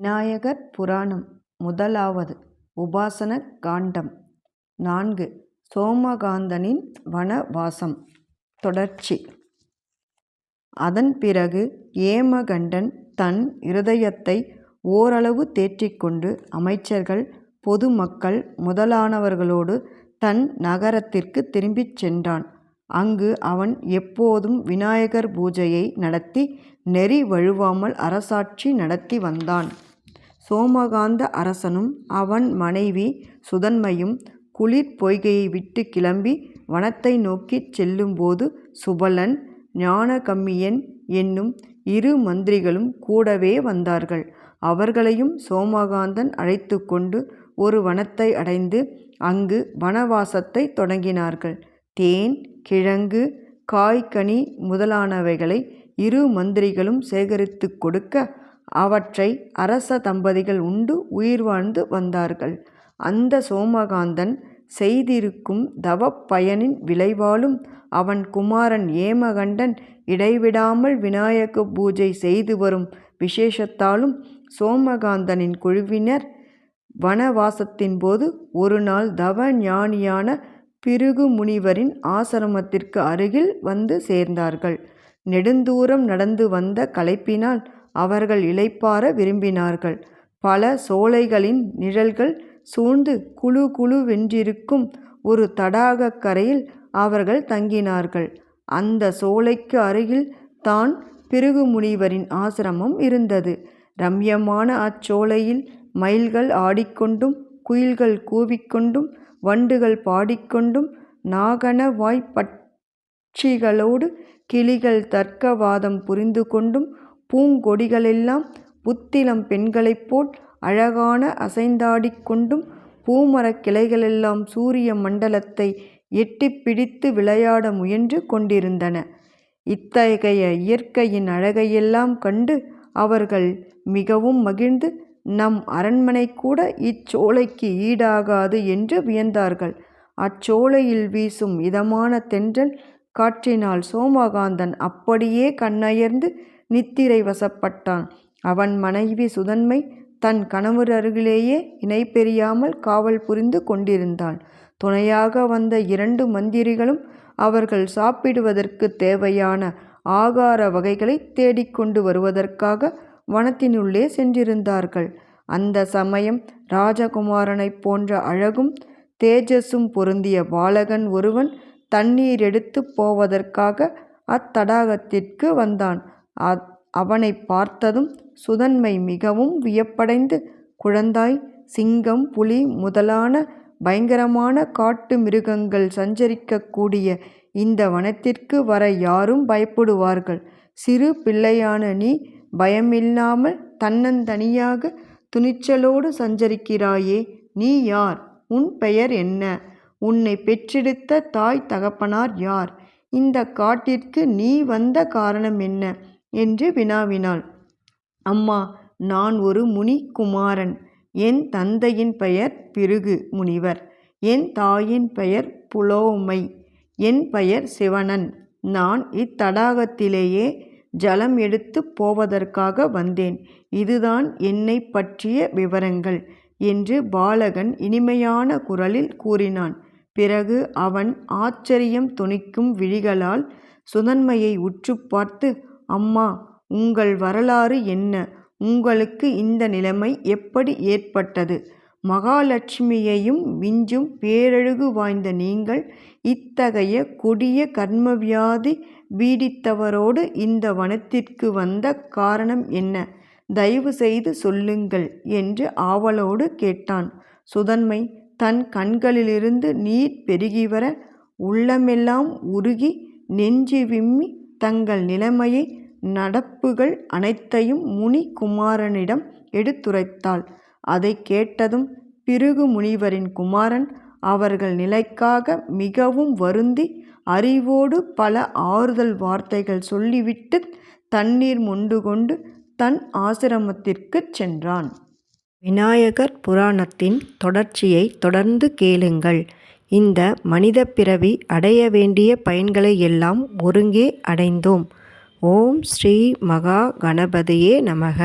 விநாயகர் புராணம் முதலாவது உபாசன காண்டம் நான்கு சோமகாந்தனின் வனவாசம் தொடர்ச்சி அதன் பிறகு ஏமகண்டன் தன் இருதயத்தை ஓரளவு தேற்றிக்கொண்டு அமைச்சர்கள் பொதுமக்கள் முதலானவர்களோடு தன் நகரத்திற்கு திரும்பிச் சென்றான். அங்கு அவன் எப்போதும் விநாயகர் பூஜையை நடத்தி நெறி வழுவாமல் அரசாட்சி நடத்தி வந்தான். சோமகாந்த அரசனும் அவன் மனைவி சுதன்மையும் குளிர் பொய்கையை விட்டு கிளம்பி வனத்தை நோக்கிச் செல்லும்போது சுபலன், ஞானகம்மியன் என்னும் இரு மந்திரிகளும் கூடவே வந்தார்கள். அவர்களையும் சோமகாந்தன் அழைத்து கொண்டு ஒரு வனத்தை அடைந்து அங்கு வனவாசத்தை தொடங்கினார்கள். தேன், கிழங்கு, காய்கனி முதலானவைகளை இரு மந்திரிகளும் சேகரித்துக் கொடுக்க அவற்றை அரச தம்பதிகள் உண்டு உயிர் வாழ்ந்து வந்தார்கள். அந்த சோமகாந்தன் செய்திருக்கும் தவப்பயனின் விளைவாலும் அவன் குமாரன் ஏமகண்டன் இடைவிடாமல் விநாயக பூஜை செய்து வரும் விசேஷத்தாலும் சோமகாந்தனின் குழுவினர் வனவாசத்தின் போது ஒரு ஒருநாள் தவ ஞானியான பிருகு முனிவரின் ஆசிரமத்திற்கு அருகில் வந்து சேர்ந்தார்கள். நெடுந்தூரம் நடந்து வந்த களைப்பினால் அவர்கள் இளைப்பாற விரும்பினார்கள். பல சோலைகளின் நிழல்கள் சூழ்ந்து குழு குழுவென்றிருக்கும் ஒரு தடாகக் கரையில் அவர்கள் தங்கினார்கள். அந்த சோலைக்கு அருகில் தான் பிருகு முனிவரின் ஆசிரமம் இருந்தது. ரம்யமான அச்சோலையில் மயில்கள் ஆடிக்கொண்டும் குயில்கள் கூவிக்கொண்டும் வண்டுகள் பாடிக்கொண்டும் நாகன வாய்ப்பட்சிகளோடு கிளிகள் தர்க்கவாதம் புரிந்து கொண்டும் பூங்கொடிகளெல்லாம் புத்திளம் பெண்களைப் போல் அழகான அசைந்தாடிக் கொண்டும் பூமரக் கிளைகளெல்லாம் சூரிய மண்டலத்தை எட்டிப் பிடித்து விளையாட முயன்று கொண்டிருந்தன. இத்தகைய இயற்கையின் அழகையெல்லாம் கண்டு அவர்கள் மிகவும் மகிழ்ந்து நம் அரண்மனை கூட இச்சோலைக்கு ஈடாகாது என்று வியந்தார்கள். அச்சோலையில் வீசும் இதமான தென்றல் காற்றினால் சோமகாந்தன் அப்படியே கண்ணயர்ந்து நித்திரை வசப்பட்டான். அவன் மனைவி சுதன்மை தன் கணவர் அருகிலேயே இணை பெரியாமல் காவல் புரிந்து கொண்டிருந்தாள். துணையாக வந்த இரண்டு மந்திரிகளும் அவர்கள் சாப்பிடுவதற்குத் தேவையான ஆகார வகைகளை தேடிக்கொண்டு வருவதற்காக வனத்தினுள்ளே சென்றிருந்தார்கள். அந்த சமயம் ராஜகுமாரனைப் போன்ற அழகும் தேஜஸும் பொருந்திய பாலகன் ஒருவன் தண்ணீர் எடுத்துப் போவதற்காக அத்தடாகத்திற்கு வந்தான். அவனை பார்த்ததும் சுதன்மை மிகவும் வியப்படைந்து குழந்தாய் சிங்கம் புலி முதலான பயங்கரமான காட்டு மிருகங்கள் சஞ்சரிக்கக்கூடிய இந்த வனத்திற்கு வர யாரும் பயப்படுவார்கள். சிறு பிள்ளையான நீ பயமில்லாமல் தன்னந்தனியாக துணிச்சலோடு சஞ்சரிக்கிறாயே நீ யார்? உன் பெயர் என்ன? உன்னை பெற்றெடுத்த தாய் தகப்பனார் யார்? இந்த காட்டிற்கு நீ வந்த காரணம் என்ன? என்று வினாவினாள். அம்மா நான் ஒரு முனிக்குமாரன் என் தந்தையின் பெயர் பிருகு முனிவர். என் தாயின் பெயர் புலோமை. என் பெயர் சிவனன். நான் இத்தடாகத்திலேயே ஜலம் எடுத்துப் போவதற்காக வந்தேன். இதுதான் என்னை பற்றிய விவரங்கள் என்று பாலகன் இனிமையான குரலில் கூறினான். பிறகு அவன் ஆச்சரியம் துணிக்கும் விழிகளால் சுதன்மையை உற்று பார்த்து அம்மா உங்கள் வரலாறு என்ன? உங்களுக்கு இந்த நிலைமை எப்படி ஏற்பட்டது? மகாலட்சுமியையும் விஞ்சும் பேரழகு வாய்ந்த நீங்கள் இத்தகைய கொடிய கர்மவியாதி பீடித்தவரோடு இந்த வனத்திற்கு வந்த காரணம் என்ன? தயவு செய்து சொல்லுங்கள் என்று ஆவலோடு கேட்டான். சுதன்மை தன் கண்களிலிருந்து நீர் பெருகி வர உள்ளமெல்லாம் உருகி நெஞ்சு விம்மி தங்கள் நிலைமையை நடப்புகள் அனைத்தையும் முனி குமாரனிடம் எடுத்துரைத்தாள். அதை கேட்டதும் பிருகு முனிவரின் குமாரன் அவர்கள் நிலைக்காக மிகவும் வருந்தி அறிவோடு பல ஆறுதல் வார்த்தைகள் சொல்லிவிட்டு தண்ணீர் மொண்டுகொண்டு தன் ஆசிரமத்திற்குச் சென்றான். விநாயகர் புராணத்தின் தொடர்ச்சியை தொடர்ந்து கேளுங்கள். இந்த மனிதப் பிறவி அடைய வேண்டிய பயன்களை எல்லாம் ஒருங்கே அடைந்தோம். ஓம் ஸ்ரீ மகா கணபதியே நமக.